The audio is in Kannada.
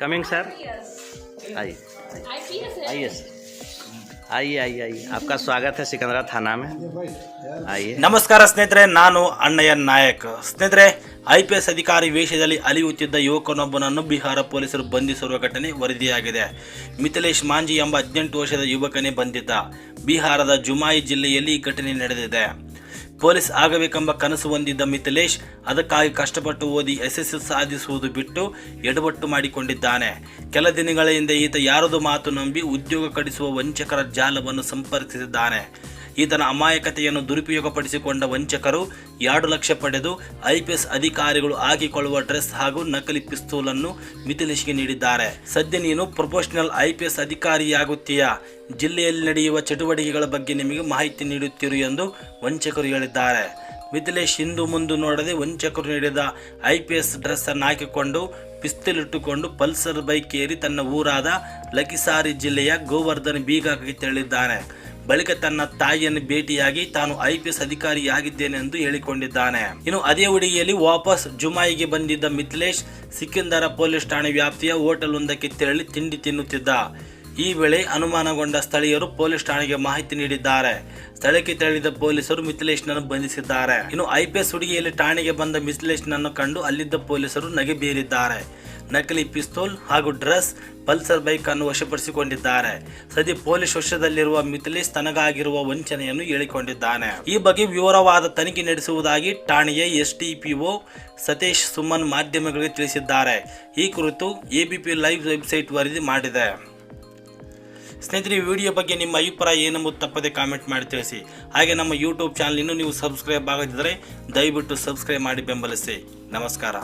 कमिंग सर आइए आईपीएस है आइए सर आइए आइए आइए आपका स्वागत है सिकंदरा थाना में आइए ನಮಸ್ಕಾರ ಸ್ನೇಹಿತರೆ ನಾನು ಅಣ್ಣಯ್ಯ ನಾಯಕ್ ಸ್ನೇಹಿತರೆ ಐ ಪಿ ಎಸ್ ಅಧಿಕಾರಿ ವೇಷದಲ್ಲಿ ಅಲಿಯುತ್ತಿದ್ದ ಯುವಕನೊಬ್ಬನನ್ನು ಬಿಹಾರ ಪೊಲೀಸರು ಬಂಧಿಸಿರುವ ಘಟನೆ ವರದಿಯಾಗಿದೆ ಮಿಥಿಲೇಶ್ ಮಾಂಜಿ ಎಂಬ ಹದಿನೆಂಟು ವರ್ಷದ ಯುವಕನೇ ಬಂಧಿತ ಬಿಹಾರದ ಜುಮಾಯಿ ಜಿಲ್ಲೆಯಲ್ಲಿ ಈ ಘಟನೆ ನಡೆದಿದೆ ಪೊಲೀಸ್ ಆಗಬೇಕೆಂಬ ಕನಸು ಹೊಂದಿದ್ದ ಮಿಥಿಲೇಶ್ ಅದಕ್ಕಾಗಿ ಕಷ್ಟಪಟ್ಟು ಓದಿ ಯಶಸ್ಸು ಸಾಧಿಸುವುದು ಬಿಟ್ಟು ಎಡವಟ್ಟು ಮಾಡಿಕೊಂಡಿದ್ದಾನೆ. ಕೆಲ ದಿನಗಳ ಹಿಂದೆ ಈತ ಯಾರದು ಮಾತು ನಂಬಿ ಉದ್ಯೋಗ ಕಡಿಸುವ ವಂಚಕರ ಜಾಲವನ್ನು ಸಂಪರ್ಕಿಸಿದ್ದಾನೆ. ಈತನ ಅಮಾಯಕತೆಯನ್ನು ದುರುಪಯೋಗಪಡಿಸಿಕೊಂಡ ವಂಚಕರು ಎರಡು ಲಕ್ಷ ಪಡೆದು ಐಪಿಎಸ್ ಅಧಿಕಾರಿಗಳು ಹಾಕಿಕೊಳ್ಳುವ ಡ್ರೆಸ್ ಹಾಗೂ ನಕಲಿ ಪಿಸ್ತೂಲನ್ನು ಮಿಥಿಲೇಶ್ಗೆ ನೀಡಿದ್ದಾರೆ. ಸದ್ಯ ನೀನು ಪ್ರೊಫೆಷನಲ್ ಐಪಿಎಸ್ ಅಧಿಕಾರಿಯಾಗುತ್ತೀಯಾ? ಜಿಲ್ಲೆಯಲ್ಲಿ ನಡೆಯುವ ಚಟುವಟಿಕೆಗಳ ಬಗ್ಗೆ ನಿಮಗೆ ಮಾಹಿತಿ ನೀಡುತ್ತಿರು ಎಂದು ವಂಚಕರು ಹೇಳಿದ್ದಾರೆ. ಮಿಥಿಲೇಶ್ ಹಿಂದು ಮುಂದು ನೋಡದೆ ವಂಚಕರು ನೀಡಿದ ಐ ಪಿ ಎಸ್ ಡ್ರೆಸ್ ಅನ್ನು ಹಾಕಿಕೊಂಡು ಪಿಸ್ತಲ್ ಇಟ್ಟುಕೊಂಡು ಪಲ್ಸರ್ ಬೈಕ್ ಏರಿ ತನ್ನ ಊರಾದ ಲಕಿಸಾರಿ ಜಿಲ್ಲೆಯ ಗೋವರ್ಧನ್ ಬೀಗಾಗೆ ತೆರಳಿದ್ದಾನೆ. ಬಳಿಕ ತನ್ನ ತಾಯಿಯನ್ನು ಭೇಟಿಯಾಗಿ ತಾನು ಐ ಪಿ ಎಸ್ ಅಧಿಕಾರಿಯಾಗಿದ್ದೇನೆ ಎಂದು ಹೇಳಿಕೊಂಡಿದ್ದಾನೆ. ಇನ್ನು ಅದೇ ಹುಡುಗಿಯಲ್ಲಿ ವಾಪಸ್ ಜುಮಾಯಿಗೆ ಬಂದಿದ್ದ ಮಿಥಿಲೇಶ್ ಸಿಕಿಂದರ ಪೊಲೀಸ್ ಠಾಣೆ ವ್ಯಾಪ್ತಿಯ ಹೋಟೆಲ್ ಒಂದಕ್ಕೆ ತೆರಳಿ ತಿಂಡಿ ತಿನ್ನುತ್ತಿದ್ದ. ಈ ವೇಳೆ ಅನುಮಾನಗೊಂಡ ಸ್ಥಳೀಯರು ಪೊಲೀಸ್ ಠಾಣೆಗೆ ಮಾಹಿತಿ ನೀಡಿದ್ದಾರೆ. ಸ್ಥಳಕ್ಕೆ ತೆರಳಿದ ಪೊಲೀಸರು ಮಿಥಿಲೇಶ್ನನ್ನು ಬಂಧಿಸಿದ್ದಾರೆ. ಇನ್ನು ಐಪಿಎಸ್ ಹುಡುಗಿಯಲ್ಲಿ ಠಾಣೆಗೆ ಬಂದ ಮಿಥಿಲೇಶ್ನನ್ನು ಕಂಡು ಅಲ್ಲಿದ್ದ ಪೊಲೀಸರು ನಗೆ ಬೀರಿದ್ದಾರೆ. ನಕಲಿ ಪಿಸ್ತೂಲ್ ಹಾಗೂ ಡ್ರೆಸ್, ಪಲ್ಸರ್ ಬೈಕ್ ಅನ್ನು ವಶಪಡಿಸಿಕೊಂಡಿದ್ದಾರೆ. ಸದ್ಯ ಪೊಲೀಸ್ ವಶದಲ್ಲಿರುವ ಮಿಥಿಲೇಶ್ ತನಗಾಗಿರುವ ವಂಚನೆಯನ್ನು ಹೇಳಿಕೊಂಡಿದ್ದಾನೆ. ಈ ಬಗ್ಗೆ ವಿವರವಾದ ತನಿಖೆ ನಡೆಸುವುದಾಗಿ ಠಾಣೆಯ ಎಸ್ಡಿಪಿಒ ಸತೀಶ್ ಸುಮನ್ ಮಾಧ್ಯಮಗಳಿಗೆ ತಿಳಿಸಿದ್ದಾರೆ. ಈ ಕುರಿತು ಎಬಿಪಿ ಲೈವ್ ವೆಬ್ಸೈಟ್ ವರದಿ ಮಾಡಿದೆ. ಸ್ನೇಹಿತರೆ ವಿಡಿಯೋ ಬಗ್ಗೆ ನಿಮ್ಮ ಅಭಿಪ್ರಾಯ ಏನೆಂಬುದು ತಪ್ಪದೆ ಕಾಮೆಂಟ್ ಮಾಡಿ ತಿಳಿಸಿ. ಹಾಗೆ ನಮ್ಮ ಯೂಟ್ಯೂಬ್ ಚಾನಲ್ ಇನ್ನೂ ನೀವು ಸಬ್ಸ್ಕ್ರೈಬ್ ಆಗದಿದ್ದರೆ ದಯವಿಟ್ಟು ಸಬ್ಸ್ಕ್ರೈಬ್ ಮಾಡಿ ಬೆಂಬಲಿಸಿ. ನಮಸ್ಕಾರ.